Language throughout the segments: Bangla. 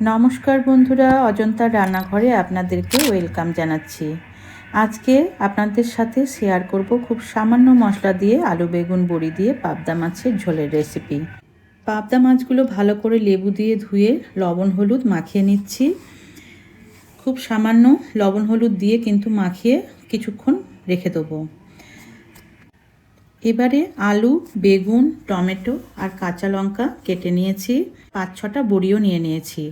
নমস্কার বন্ধুরা, অজন্তার রান্নাঘরে আপনাদেরকে ওয়েলকাম জানাচ্ছি। আজকে আপনাদের সাথে শেয়ার করব খুব সামান্য মশলা দিয়ে আলু, বেগুন, বড়ি দিয়ে পাবদা মাছের ঝোলের রেসিপি। পাবদা মাছগুলো ভালো করে লেবু দিয়ে ধুয়ে লবণ, হলুদ মাখিয়ে নিচ্ছি। খুব সামান্য লবণ, হলুদ দিয়ে কিন্তু মাখিয়ে কিছুক্ষণ রেখে দেবো। এবারে আলু, বেগুন, টমেটো আর কাঁচা লঙ্কা কেটে নিয়েছি। পাঁচ ছটা বড়িও নিয়ে নিয়েছি।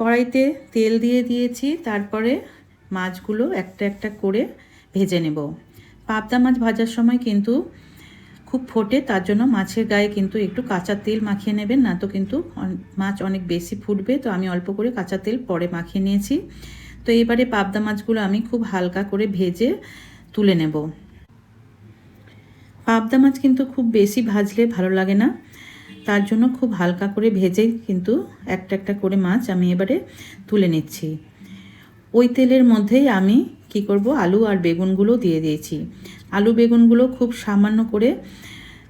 কড়াইতে তেল দিয়ে দিয়েছি, তারপরে মাছগুলো একটা একটা করে ভেজে নেব। পাবদা মাছ ভাজার সময় কিন্তু খুব ফোটে, তার জন্য মাছের গায়ে কিন্তু একটু কাঁচা তেল মাখিয়ে নেবেন, না তো কিন্তু মাছ অনেক বেশি ফুটবে, তো আমি অল্প করে কাঁচা তেল পরে মাখিয়ে নিয়েছি। তো এবারে পাবদা মাছগুলো আমি খুব হালকা করে ভেজে তুলে নেব। পাবদা মাছ কিন্তু খুব বেশি ভাজলে ভালো লাগে না। তার জন্য খুব হালকা করে ভেজে কিন্তু একটা একটা করে মাছ আমি এবারে তুলে নিচ্ছি। ওই তেলের মধ্যেই আমি কি করব? আলু আর বেগুনগুলো দিয়ে দিয়েছি। আলু বেগুনগুলো খুব সামান্য করে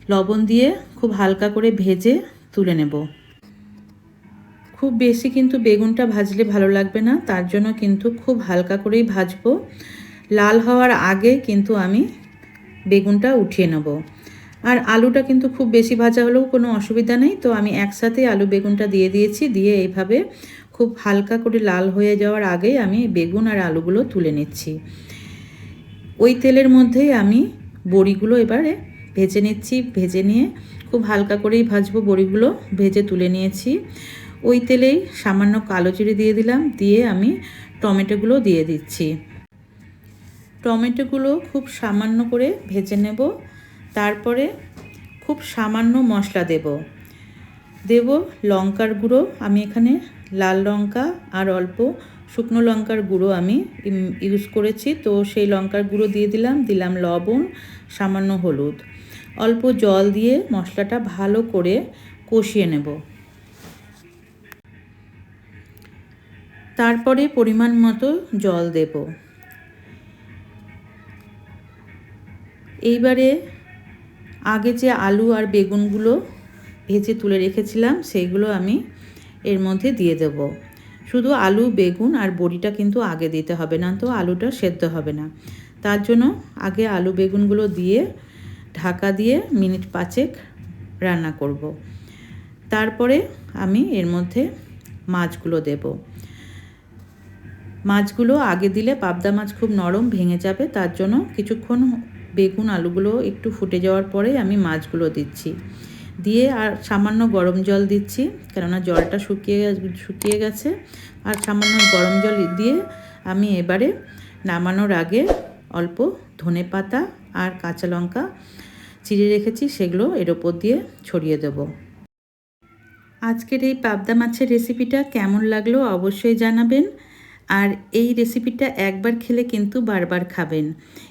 লবণ দিয়ে খুব হালকা করে ভেজে তুলে নেব। খুব বেশি কিন্তু বেগুনটা ভাজলে ভালো লাগবে না, তার জন্য কিন্তু খুব হালকা করেই ভাজবো। লাল হওয়ার আগে কিন্তু আমি বেগুনটা উঠিয়ে নেব। আর আলুটা কিন্তু খুব বেশি ভাজা হলেও কোনো অসুবিধা নেই। তো আমি একসাথে আলু বেগুনটা দিয়ে দিয়েছি, দিয়ে এইভাবে খুব হালকা করে লাল হয়ে যাওয়ার আগেই আমি বেগুন আর আলুগুলো তুলে নিচ্ছি। ওই তেলের মধ্যেই আমি বড়িগুলো এবারে ভেজে নিচ্ছি, ভেজে নিয়ে খুব হালকা করেই ভাজবো বড়িগুলো, ভেজে তুলে নিয়েছি। ওই তেলেই সামান্য কালো জিরে দিয়ে দিলাম, দিয়ে আমি টমেটোগুলো দিয়ে দিচ্ছি। টমেটোগুলো খুব সামান্য করে ভেজে নেব। তারপরে খুব সামান্য মশলা দেব। দেব লঙ্কার গুঁড়ো, আমি এখানে লাল লঙ্কা আর অল্প শুকনো লঙ্কার গুঁড়ো আমি ইউজ করেছি। তো সেই লঙ্কার গুঁড়ো দিয়ে দিলাম দিলাম লবণ, সামান্য হলুদ। অল্প জল দিয়ে মশলাটা ভালো করে কষিয়ে নেব। তারপরে পরিমাণ মতো জল দেব। এইবারে আগে যে আলু আর বেগুনগুলো ভেজে তুলে রেখেছিলাম, সেইগুলো আমি এর মধ্যে দিয়ে দেব। শুধু আলু, বেগুন আর বড়িটা কিন্তু আগে দিতে হবে, না তো আলুটা সেদ্ধ হবে না। তার জন্য আগে আলু, বেগুনগুলো দিয়ে ঢাকা দিয়ে মিনিট পাঁচেক রান্না করব। তারপরে আমি এর মধ্যে মাছগুলো দেব। মাছগুলো আগে দিলে পাবদা মাছ খুব নরম ভেঙে যাবে, তার জন্য কিছুক্ষণ বেগুন আলুগুলো একটু ফুটে যাওয়ার পরে আমি মাছগুলো দিচ্ছি। দিয়ে আর সামান্য গরম জল দিচ্ছি, কেননা জলটা শুকিয়ে শুকিয়ে গেছে। আর সামান্য গরম জল দিয়ে আমি এবারে নামানোর আগে অল্প ধনে পাতা আর কাঁচা লঙ্কা চিড়ে রেখেছি, সেগুলো এর ওপর দিয়ে ছড়িয়ে দেব। আজকের এই পাবদা মাছের রেসিপিটা কেমন লাগল অবশ্যই জানাবেন। আর এই রেসিপিটা একবার খেলে কিন্তু বারবার খাবেন।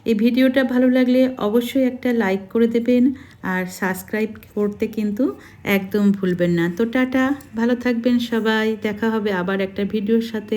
এই ভিডিওটা ভালো লাগলে অবশ্যই একটা লাইক করে দেবেন আর সাবস্ক্রাইব করতে কিন্তু একদম ভুলবেন না। তো টাটা, ভালো থাকবেন সবাই, দেখা হবে আবার একটা ভিডিওর সাথে।